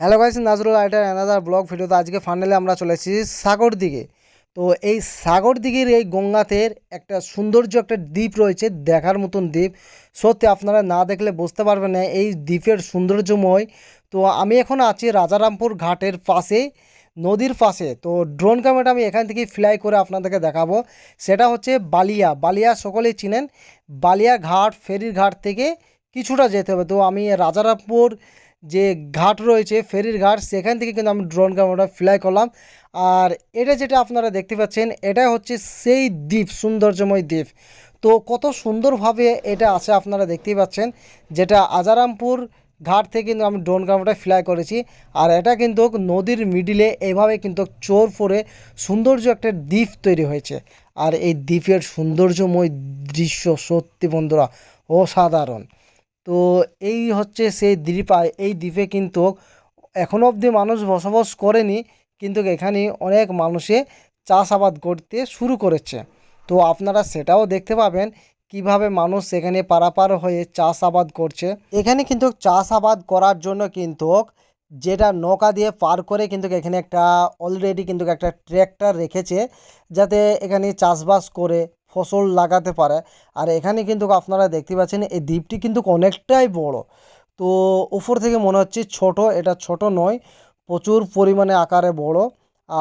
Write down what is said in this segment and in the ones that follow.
Hello guys, Nazrul আইটার another blog ভিডিওতে আজকে ফাইনালি আমরা চলে এসেছি সাগর দিকে তো এই সাগর দিঘির এই গঙ্গাতের একটা সৌন্দর্য, একটা দ্বীপ রয়েছে, দেখার মতন দ্বীপ। সত্যি আপনারা না দেখলে বুঝতে পারবেন না, এই দ্বীপের সৌন্দর্যময়। তো আমি এখন আছি রাজারামপুর ঘাটের পাশে, নদীর পাশে। তো ড্রোন ক্যামেরাটা আমি এখান থেকে ফ্লাই করে আপনাদেরকে দেখাবো। সেটা হচ্ছে বালিয়া। বালিয়া সকলেই চিনেন। বালিয়া ঘাট, ফেরির ঘাট থেকে কিছুটা যেতে হবে। তো আমি রাজারামপুর যে ঘাট রয়েছে, ফেরির ঘাট, সেখান থেকে কিন্তু আমি ড্রোন ক্যামেরাটা ফ্লাই করলাম। আর এটা যেটা আপনারা দেখতে পাচ্ছেন, এটা হচ্ছে সেই দ্বীপ, সৌন্দর্যময় দ্বীপ। তো কত সুন্দরভাবে এটা আছে আপনারা দেখতেই পাচ্ছেন, যেটা আজারামপুর ঘাট থেকে কিন্তু আমি ড্রোন ক্যামেরাটা ফ্লাই করেছি। আর এটা কিন্তু নদীর মিডিলে এভাবে কিন্তু চোর পরে সৌন্দর্য একটা দ্বীপ তৈরি হয়েছে। আর এই দ্বীপের সৌন্দর্যময় দৃশ্য সত্যি বন্ধুরা, অসাধারণ। তো এই হচ্ছে সেই দ্বীপ এই দ্বীপে কিন্তু এখনও অবধি মানুষ বসবাস করেনি, কিন্তু এখানে অনেক মানুষে চাষাবাদ করতে শুরু করেছে। তো আপনারা সেটাও দেখতে পাবেন কীভাবে মানুষ এখানে পারাপার হয়ে চাষাবাদ করছে। এখানে কিন্তু চাষাবাদ করার জন্য কিন্তু যেটা নৌকা দিয়ে পার করে কিন্তু এখানে একটা অলরেডি কিন্তু একটা ট্র্যাক্টর রেখেছে, যাতে এখানে চাষবাস করে ফসল লাগাতে পারে। আর এখানে কিন্তু আপনারা দেখতে পাচ্ছেন, এই দ্বীপটি কিন্তু অনেকটাই বড়। তো উপর থেকে মনে হচ্ছে ছোট, এটা ছোট নয়, প্রচুর পরিমাণে আকারে বড়।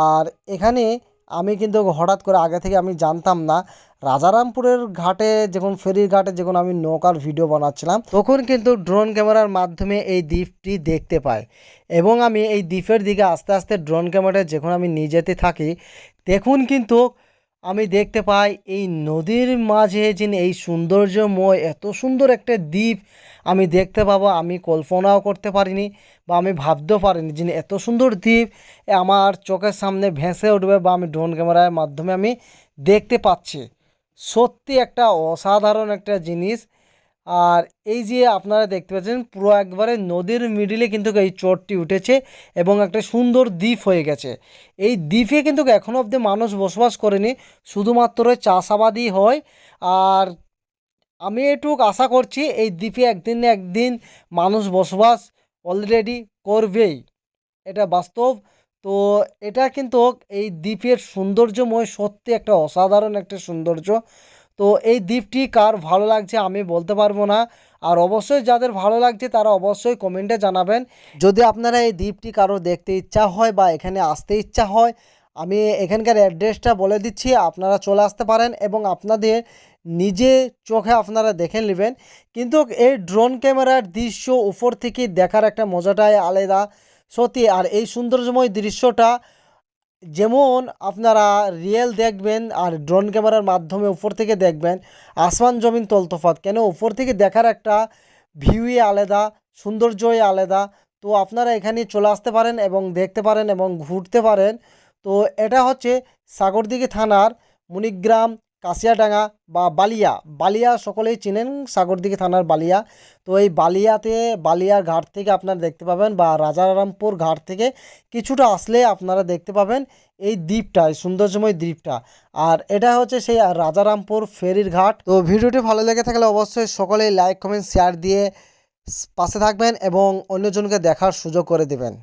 আর এখানে আমি কিন্তু হঠাৎ করে আগে থেকে আমি জানতাম না, রাজারামপুরের ঘাটে যখন, ফেরির ঘাটে যখন আমি নৌকার ভিডিও বানাচ্ছিলাম, তখন কিন্তু ড্রোন ক্যামেরার মাধ্যমে এই দ্বীপটি দেখতে পাই। এবং আমি এই দ্বীপের দিকে আস্তে আস্তে ড্রোন ক্যামেরায় যখন আমি নিয়ে যেতে থাকি, দেখুন কিন্তু আমি দেখতে পাই এই নদীর মাঝে যিনি এই সৌন্দর্যময়, এত সুন্দর একটা দ্বীপ আমি দেখতে পাবো, আমি কল্পনাও করতে পারিনি বা আমি ভাবতেও পারিনি যিনি এত সুন্দর দ্বীপ আমার চোখের সামনে ভেসে উঠবে বা আমি ড্রোন ক্যামেরার মাধ্যমে আমি দেখতে পাচ্ছি। সত্যি একটা অসাধারণ একটা জিনিস আর এই যে আপনারা দেখতে পাচ্ছেন, পুরো একবারে নদীর মিডিলে কিন্তু এই চরটি উঠেছে এবং একটা সুন্দর দ্বীপ হয়ে গেছে। এই দ্বীপে কিন্তু এখনও অবধি মানুষ বসবাস করেনি, শুধুমাত্র চাষাবাদই হয়। আর আমি এটুক আশা করছি, এই দ্বীপে একদিন না একদিন মানুষ বসবাস অলরেডি করবেই। এটা বাস্তব। তো এটা কিন্তু এই দ্বীপের সৌন্দর্যময় সত্যি একটা অসাধারণ একটা সৌন্দর্য। তো এই দ্বীপটি কার ভালো লাগছে আমি বলতে পারব না। আর অবশ্যই যাদের ভালো লাগছে তারা অবশ্যই কমেন্টে জানাবেন। যদি আপনারা এই দ্বীপটি কারও দেখতে ইচ্ছা হয় বা এখানে আসতে ইচ্ছা হয়, আমি এখানকার অ্যাড্রেসটা বলে দিচ্ছি, আপনারা চলে আসতে পারেন এবং আপনাদের নিজে চোখে আপনারা দেখে নেবেন। কিন্তু এই ড্রোন ক্যামেরার দৃশ্য উপর থেকে দেখার একটা মজাটাই আলাদা। সত্যি, আর এই সৌন্দর্যময় দৃশ্যটা যেমন আপনারা রিয়েল দেখবেন আর ড্রোন ক্যামেরার মাধ্যমে উপর থেকে দেখবেন, আসমান জমিন তলতফাত কেন? উপর থেকে দেখার একটা ভিউই আলাদা, সৌন্দর্যই আলাদা। তো আপনারা এখানে চলে আসতে পারেন এবং দেখতে পারেন এবং ঘুরতে পারেন। তো এটা হচ্ছে সাগরদিঘি থানার মণিগ্রাম কাশিয়াডাঙ্গা বা বালিয়া বালিয়া সকলেই চিনেন সাগরদিঘি থানার বালিয়া। তো এই বালিয়াতে, বালিয়ার ঘাট থেকে আপনারা দেখতে পাবেন বা রাজারামপুর ঘাট থেকে কিছুটা আসলে আপনারা দেখতে পাবেন এই দ্বীপটা, এই সৌন্দর্যময় দ্বীপটা। আর এটা হচ্ছে সেই রাজারামপুর ফেরির ঘাট। তো ভিডিওটি ভালো লেগে থাকলে অবশ্যই সকলেই লাইক, কমেন্ট শেয়ার দিয়ে পাশে থাকবেন এবং অন্যজনকে দেখার সুযোগ করে দেবেন।